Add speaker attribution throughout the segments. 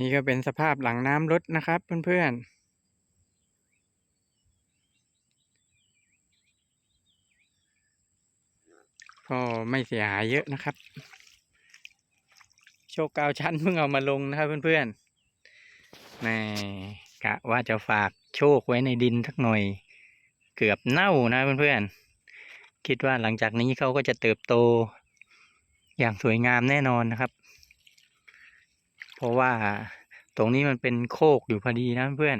Speaker 1: นี่ก็เป็นสภาพหลังน้ำลดนะครับเพื่อนๆก็ไม่เสียหายเยอะนะครับ โชคเก้าชั้นเพิ่งเอามาลงนะครับเพื่อนๆนี่กะว่าจะฝากโชคไว้ในดินสักหน่อย เกือบเน่านะเพื่อนๆ คิดว่าหลังจากนี้เขาก็จะเติบโตอย่างสวยงามแน่นอนนะครับ เพราะว่าตรงนี้มันเป็นโคกอยู่พอดีนะเพื่อน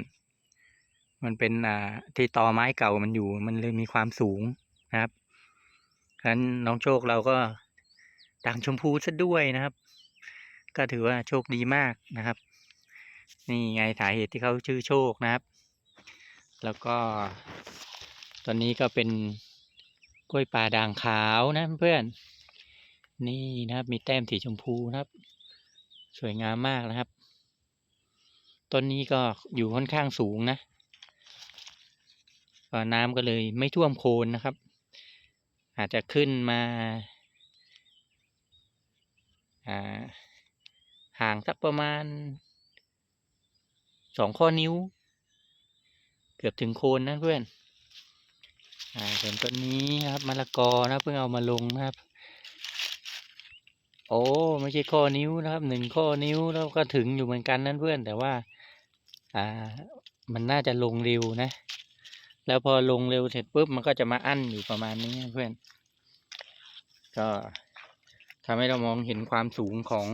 Speaker 1: มันเป็นอ่าที่ตอไม้เก่ามันอยู่ มันเลยมีความสูงนะครับฉะนั้นน้องโชคเราก็ด่างชมพูซะด้วยนะครับ ก็ถือว่าโชคดีมากนะครับ นี่ไงสาเหตุที่เขาชื่อโชคนะครับ แล้วก็ ตอนนี้ก็เป็นกล้วยป่าด่างขาวนะเพื่อนนี่นะครับ มีแต้มสีชมพูนะครับ สวยงามมากนะครับ ต้นนี้ก็อยู่ค่อนข้างสูงนะก็น้ำก็เลยไม่ท่วมโคนนะครับ อาจจะขึ้นมาห่างสักประมาณสองข้อนิ้ว เกือบถึงโคนนะเพื่อนอ่าส่วนต้นนี้ครับมะละกอนะเพิ่งเอามาลงนะครับ โอ้ไม่ใช่ข้อนิ้วนะครับหนึ่งข้อนิ้วแล้วก็ถึงอยู่เหมือนกันนั่นเพื่อนแต่ว่า อ่า มันน่าจะลงเร็วนะ แล้วพอลงเร็วเสร็จปุ๊บมันก็จะมาอั้นอยู่ประมาณนี้เพื่อน ก็ทำให้เรามองเห็นความสูงของ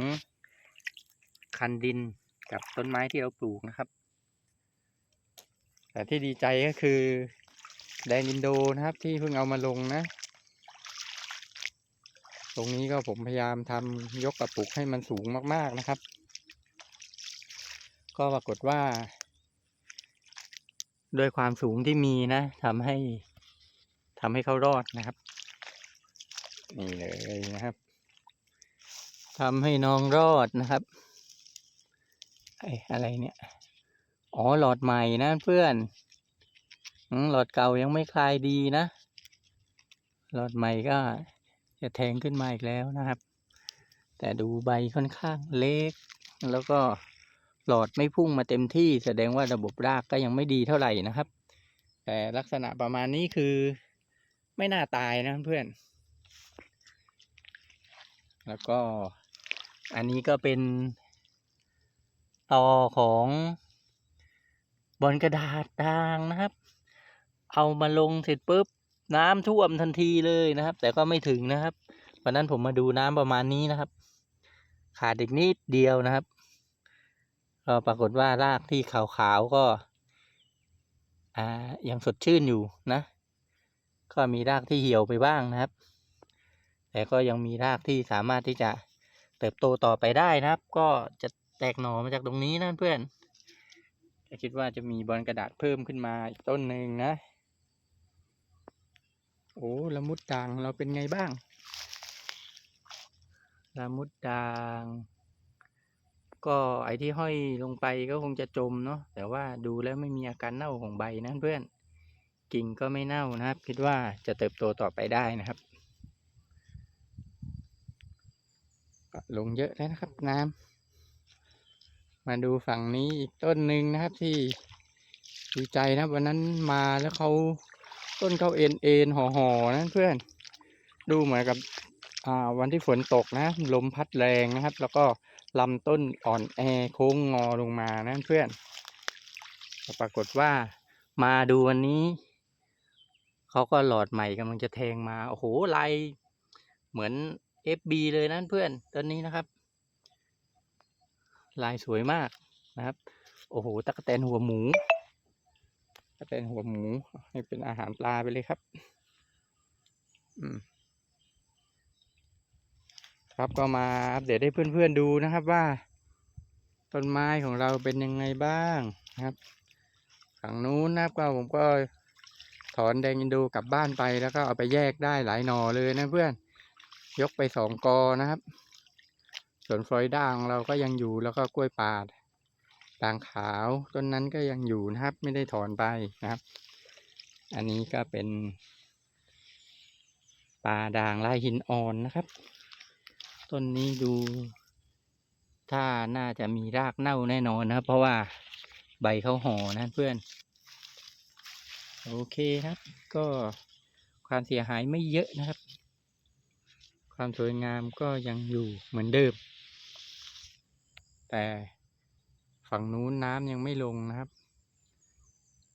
Speaker 1: คันดินกับต้นไม้ที่เราปลูกนะครับ แต่ที่ดีใจก็คือแดงอินโดนะครับที่เพิ่งเอามาลงนะ ตรงนี้ก็ผมพยายามทำยกกระปุกให้มันสูงมากๆนะครับ ก็ปรากฏว่า ด้วยความสูงที่มีนะทำให้ทำให้เขารอดนะครับ นี่เลยนะครับทำให้น้องรอดนะครับไอ้อะไรเนี่ย อ๋อหลอดใหม่นะเพื่อนหลอดเก่ายังไม่คลายดีนะ หลอดใหม่ก็ จะแทงขึ้นมาอีกแล้วนะครับ แต่ดูใบค่อนข้างเล็ก แล้วก็หลอดไม่พุ่งมาเต็มที่ แสดงว่าระบบรากก็ยังไม่ดีเท่าไหร่นะครับ แต่ลักษณะประมาณนี้คือไม่น่าตายนะเพื่อน แล้วก็อันนี้ก็เป็นตอของบอลกระดาษด่างนะครับ เอามาลงเสร็จปุ๊บ น้ำท่วมทันทีเลยนะครับ แต่ก็ไม่ถึงนะครับวันนั้นผมมาดูน้ำประมาณนี้นะครับ ขาดอีกนิดเดียวนะครับก็ปรากฏว่ารากที่ขาวๆก็อ่ายังสดชื่นอยู่นะ ก็มีรากที่เหี่ยวไปบ้างนะครับ แต่ก็ยังมีรากที่สามารถที่จะเติบโตต่อไปได้นะครับ ก็จะแตกหน่อมาจากตรงนี้นะเพื่อนคิดว่าจะมีบอลกระดาษเพิ่มขึ้นมาอีกต้นหนึ่งนะ โอ้ละมุดด่างเราเป็นไงบ้างละมุดด่าง ก็ไอที่ห้อยลงไปก็คงจะจมเนาะแต่ว่าดูแล้วไม่มีอาการเน่าของใบนะเพื่อน กิ่งก็ไม่เน่านะครับ คิดว่าจะเติบโตต่อไปได้นะครับก็ลงเยอะแล้วนะครับน้ำมาดูฝั่งนี้อีกต้นหนึ่งนะครับที่ดีใจนะวันนั้นมาแล้วเขา ต้นเขาเอ็นเอ็นห่อห่อนะเพื่อน ดูเหมือนกับอ่าวันที่ฝนตกนะ ลมพัดแรงนะครับ แล้วก็ลำต้นอ่อนแอโค้งงอลงมานะเพื่อน ปรากฏว่ามาดูวันนี้เขาก็หลอดใหม่กำลังจะแทงมา โอ้โหลายเหมือน FB เลยนะเพื่อนต้นนี้นะครับ ลายสวยมากนะครับ โอ้โหตะกแตนหัวหมู กแตนหัวหมูให้เป็นอาหารปลาไปเลยครับ อืมครับก็มาอัปเดตให้เพื่อนๆดูนะครับว่า ต้นไม้ของเราเป็นยังไงบ้างนะครับฝั่งนู้นนะครับก็ผมก็ถอนแดงอินโดกลับบ้านไปแล้วก็เอาไปแยกได้หลายหน่อเลยนะเพื่อนยกไปสองกอนะครับ ส่วนฟลอริดาของเราก็ยังอยู่แล้วก็กล้วยป่า ด่างขาวต้นนั้นก็ยังอยู่นะครับ ไม่ได้ถอนไปนะครับ อันนี้ก็เป็นป่าด่างลายหินอ่อนนะครับ ต้นนี้ดู ถ้าน่าจะมีรากเน่าแน่นอนนะครับ เพราะว่าใบเขาห่อนะเพื่อน โอเคครับ ก็ความเสียหายไม่เยอะนะครับ ความสวยงามก็ยังอยู่เหมือนเดิม แต่ ฝั่งนู้นน้ำยังไม่ลงนะครับ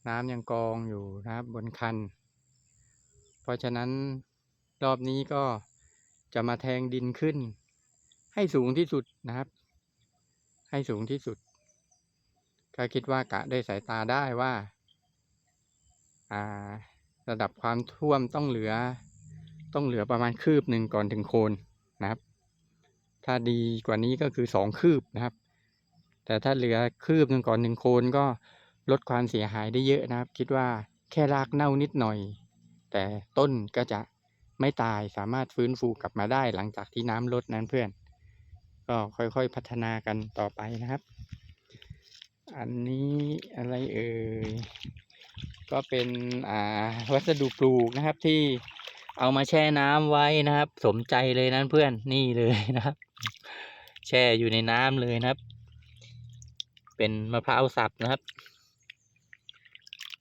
Speaker 1: น้ำยังกองอยู่นะครับบนคัน เพราะฉะนั้นรอบนี้ก็จะมาแทงดินขึ้น ให้สูงที่สุดนะครับ ให้สูงที่สุดก็คิดว่ากะได้สายตาได้ว่าระดับความท่วมต้องเหลือ ต้องเหลือประมาณคืบหนึ่งก่อนถึงโคนนะครับ ถ้าดีกว่านี้ก็คือสองคืบนะครับ แต่ถ้าเหลือคืบหนึ่งก่อนถึงโคนก็ลดความเสียหายได้เยอะนะครับ คิดว่าแค่รากเน่านิดหน่อย แต่ต้นก็จะไม่ตายสามารถฟื้นฟูกลับมาได้หลังจากที่น้ำลดนั้นเพื่อน ก็ค่อยๆพัฒนากันต่อไปนะครับ อันนี้อะไรเอ่ยก็เป็นอ่าวัสดุปลูกนะครับที่เอามาแช่น้ำไว้นะครับ สมใจเลยนั้นเพื่อนนี่เลยนะครับ แช่อยู่ในน้ำเลยนะครับ เป็นมะพร้าวสับนะครับ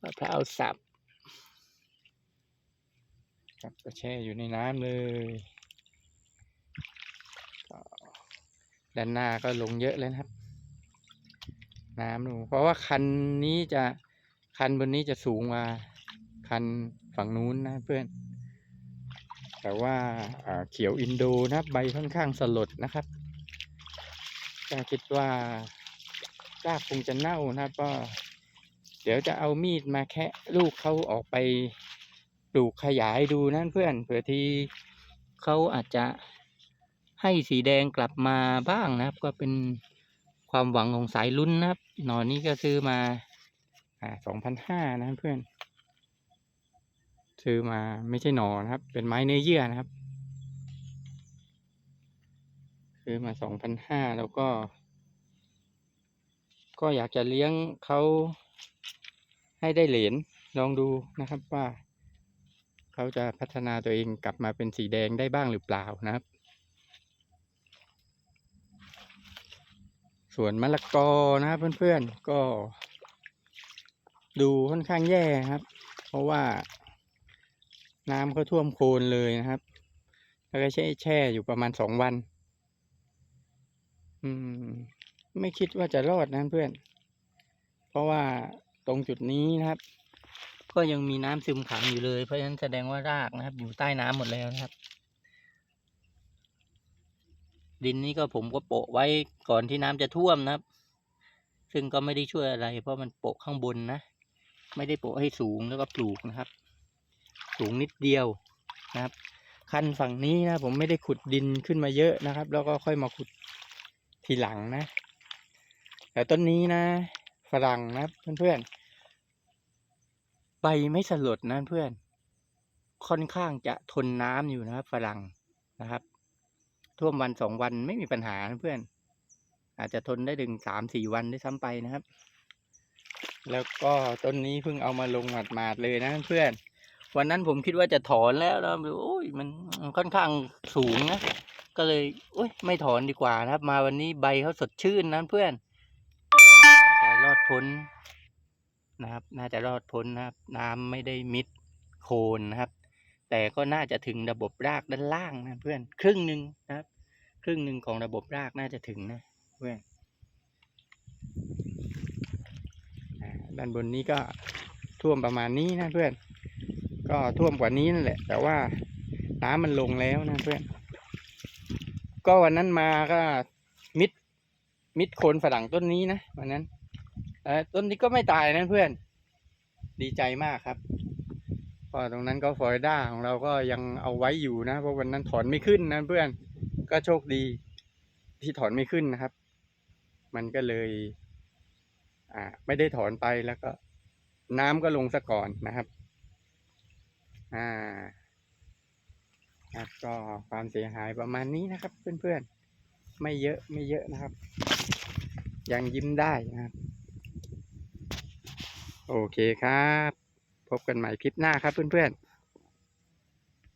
Speaker 1: มะพร้าวสับครับก็แช่อยู่ในน้ำเลยด้านหน้าก็ลงเยอะเลยนะครับ น้ำลงเพราะว่าคันนี้จะคันบนนี้จะสูงกว่าคันฝั่งนู้นนะเพื่อน แต่ว่าเขียวอินโดนะใบค่อนข้างสลดนะครับก็คิดว่าากคงจะเน่านะครับ ก็ เดี๋ยวจะเอามีดมาแคะลูกเขาออกไปปลูกขยายดูนั่นเพื่อนเผื่อที่เขาอาจจะให้สีแดงกลับมาบ้างนะครับ ก็เป็นความหวังของสายลุ้นนะครับ หนอนนี้ก็ซื้อมาอ่าสองพันห้านะเพื่อน ซื้อมาไม่ใช่หนอนครับ เป็นไม้เนื้อเยื่อนะครับ ซื้อมาสองพันห้าแล้วก็ ก็อยากจะเลี้ยงเขาให้ได้เหรียญลองดูนะครับว่า เขาจะพัฒนาตัวเองกลับมาเป็นสีแดงได้บ้างหรือเปล่านะครับ ส่วนมะละกอนะครับเพื่อนๆก็ดูค่อนข้างแย่ครับ เพราะว่าน้ำเขาท่วมโคนเลยนะครับ แล้วก็แช่แช่อยู่ประมาณสองวัน อืม ไม่คิดว่าจะรอดนะเพื่อน เพราะว่าตรงจุดนี้นะครับ ก็ยังมีน้ำซึมขังอยู่เลย เพราะฉะนั้นแสดงว่ารากนะครับ อยู่ใต้น้ำหมดแล้วนะครับ ดินนี้ก็ผมก็โปะไว้ก่อนที่น้ำจะท่วมนะครับ ซึ่งก็ไม่ได้ช่วยอะไร เพราะมันโปะข้างบนนะ ไม่ได้โปะให้สูงแล้วก็ปลูกนะครับ สูงนิดเดียวนะครับ คันฝั่งนี้นะผมไม่ได้ขุดดินขึ้นมาเยอะนะครับ แล้วก็ค่อยมาขุดทีหลังนะ แต่ต้นนี้นะ ฝรั่งนะเพื่อนๆใบไม่สลดนะเพื่อน ค่อนข้างจะทนน้ำอยู่นะครับ ฝรั่งนะครับ ท่วมวันสองวันไม่มีปัญหานะเพื่อน อาจจะทนได้ถึงสามสี่วันได้ซ้ำไปนะครับ แล้วก็ต้นนี้เพิ่งเอามาลงหมาดๆเลยนะเพื่อนวันนั้นผมคิดว่าจะถอนแล้วแล้วโอ้ยมันค่อนข้างสูงนะ ก็เลยโอ้ยไม่ถอนดีกว่านะครับ มาวันนี้ใบเขาสดชื่นนะเพื่อน รอดพ้นนะครับ น่าจะรอดพ้นนะครับ น้ำไม่ได้มิดโคนนะครับ แต่ก็น่าจะถึงระบบรากด้านล่างนะเพื่อนครึ่งหนึ่งนะครับ ครึ่งหนึ่งของระบบรากน่าจะถึงนะเพื่อนด้านบนนี้ก็ท่วมประมาณนี้นะเพื่อน ก็ท่วมกว่านี้นั่นแหละ แต่ว่าน้ำมันลงแล้วนะเพื่อน ก็วันนั้นมาก็มิดมิดโคนฝรั่งต้นนี้นะวันนั้น อต้นนี้ก็ไม่ตายนะเพื่อน ดีใจมากครับก็ตรงนั้นก็ฟลอริดาของเราก็ยังเอาไว้อยู่นะ เพราะวันนั้นถอนไม่ขึ้นนะเพื่อน ก็โชคดีที่ถอนไม่ขึ้นนะครับ มันก็เลย อ่า ไม่ได้ถอนไปแล้วก็ น้ำก็ลงซะก่อนนะครับ อ่าครับก็ความเสียหายประมาณนี้นะครับ เพื่อนๆ ไม่เยอะไม่เยอะนะครับ ยังยิ้มได้นะครับ โอเคครับ พบกันใหม่คลิปหน้าครับเพื่อนๆ